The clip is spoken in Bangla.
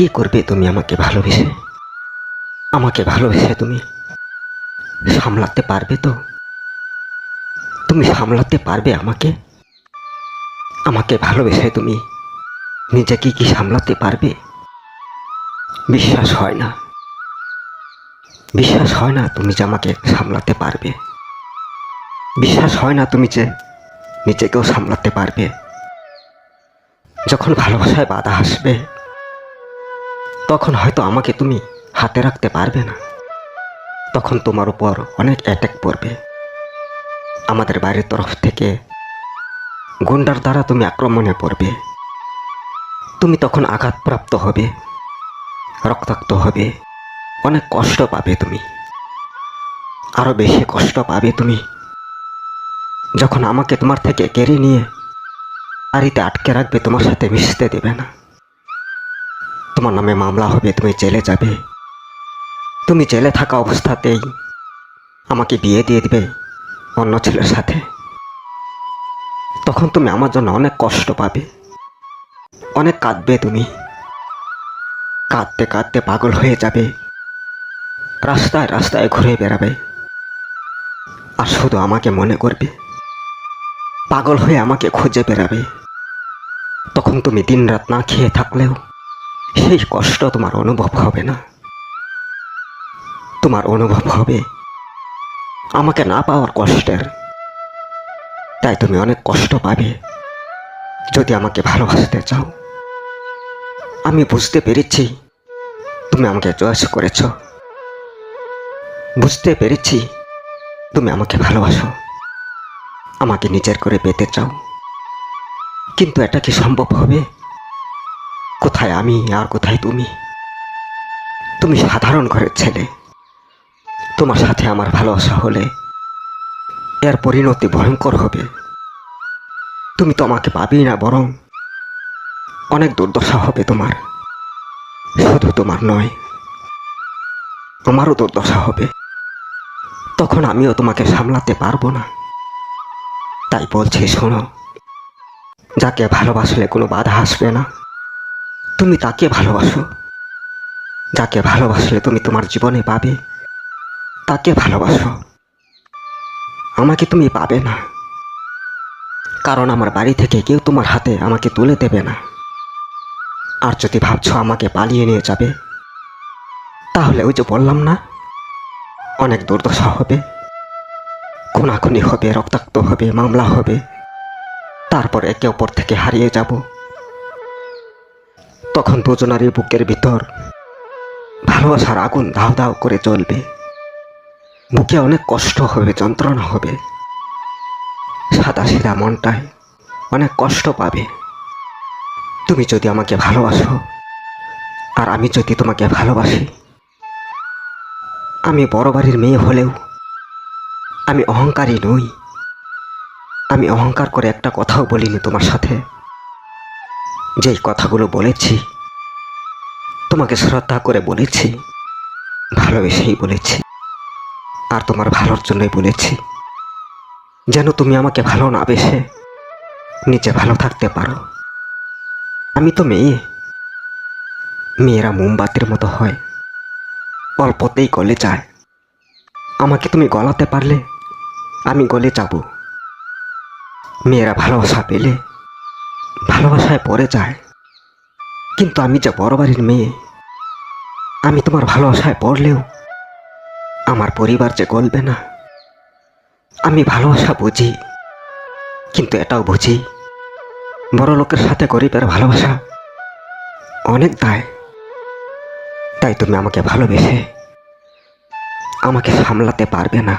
কি করবে তুমি আমাকে ভালোবেসে? আমাকে ভালোবেসে তুমি সামলাতে পারবে তো? তুমি সামলাতে পারবে আমাকে? আমাকে ভালোবেসে তুমি নিজেকে কি সামলাতে পারবে? বিশ্বাস হয় না। বিশ্বাস হয় না তুমি যে আমাকে সামলাতে পারবে। বিশ্বাস হয় না তুমি যে নিজেকেও সামলাতে পারবে। যখন ভালোবাসায় বাধা আসবে তখন হয়তো আমাকে তুমি হাতে রাখতে পারবে না। তখন তোমার উপর অনেক অ্যাটাক পড়বে। আমাদের বাড়ির তরফ থেকে গুন্ডার দ্বারা তুমি আক্রমণে পড়বে। তুমি তখন আঘাতপ্রাপ্ত হবে, রক্তাক্ত হবে, অনেক কষ্ট পাবে তুমি। আরও বেশি কষ্ট পাবে তুমি। যখন আমাকে তোমার থেকে কেড়ে নিয়ে বাড়িতে আটকে রাখবে, তোমার সাথে মিশতে দেবে না। তোমার নামে মামলা হবে, তুমি জেলে যাবে। তুমি জেলে থাকা অবস্থাতেই আমাকে বিয়ে দিয়ে দিবে অন্য ছেলের সাথে। তখন তুমি আমার জন্য অনেক কষ্ট পাবে। অনেক কাঁদবে তুমি। কাঁদতে কাঁদতে পাগল হয়ে যাবে। রাস্তায় রাস্তায় ঘুরে বেড়াবে। আর শুধু আমাকে মনে করবে। পাগল হয়ে আমাকে খুঁজে বেড়াবে। তখন তুমি দিনরাত না খেয়ে থাকলেও সেই কষ্ট তোমার অনুভব হবে না। তোমার অনুভব হবে আমাকে না পাওয়ার কষ্টের। তাই তুমি অনেক কষ্ট পাবে যদি আমাকে ভালোবাসতে চাও। আমি বুঝতে পেরেছি তুমি আমাকে চয়েস করেছ। বুঝতে পেরেছি তুমি আমাকে ভালোবাসো। আমাকে নিজের করে পেতে চাও। কিন্তু এটা কি সম্ভব হবে? কোথায় আমি আর কোথায় তুমি? তুমি সাধারণ ঘরের ছেলে। তোমার সাথে আমার ভালোবাসা হলে এর পরিণতি ভয়ঙ্কর হবে। তুমি তো আমাকে পাবেই না বরং অনেক দুর্দশা হবে তোমার। শুধু তোমার নয়, আমারও দুর্দশা হবে। তখন আমিও তোমাকে সামলাতে পারব না। তাই বলছি, শোনো, যাকে ভালোবাসলে কোনো বাধা আসবে না। তুমি তাকে ভালোবাসো? যাকে ভালোবাসলে তুমি তোমার জীবনে পাবে, তাকে ভালোবাসো। আমাকে তুমি পাবে না। কারণ আমার বাড়ি থেকে কেউ তোমার হাতে আমাকে তুলে দেবে না। আর যদি ভাবছ আমাকে পালিয়ে নিয়ে যাবে, তাহলে ওই যে বললাম না, অনেক দুর্দশা হবে। খুনাখুনি হবে, রক্তাক্ত হবে, মামলা হবে। তারপর একে অপর থেকে হারিয়ে যাব। তখন দুজনারই বুকের ভিতর ভালোবাসার আগুন দাও দাও করে জ্বলবে। বুকে অনেক কষ্ট হবে, যন্ত্রণা হবে। সাদা সিধা মনটায় অনেক কষ্ট পাবে। তুমি যদি আমাকে ভালোবাসো, আর আমি যদি তোমাকে ভালোবাসি, আমি বড় বাড়ির মেয়ে হলেও আমি অহংকারী নই। আমি অহংকার করে একটা কথাও বলিনি তোমার সাথে। যেই কথাগুলো বলেছি, তোমাকে শ্রদ্ধা করে বলেছি, ভালোবেসেই বলেছি, আর তোমার ভালোর জন্যই বলেছি। যেন তুমি আমাকে ভালো না বেসে নিজে ভালো থাকতে পারো। আমি তো মেয়ে। মেয়েরা মোমবাতির মতো হয়। অল্পতেই গলে যায়। আমাকে তুমি গলাতে পারলে, আমি গলে যাব। মেয়েরা ভালোবাসা পেলে ভালোবাসায় পড়ে যায়। কিন্তু আমি যে বড় বাড়ির মেয়ে, আমি তোমার ভালোবাসায় পড়লেও আমার পরিবার যে গলবে না। আমি ভালোবাসা বুঝি, কিন্তু এটাও বুঝি, বড় লোকের সাথে গরিবের ভালোবাসা অনেক দায়। তাই তুমি আমাকে ভালোবেসে আমাকে সামলাতে পারবে না।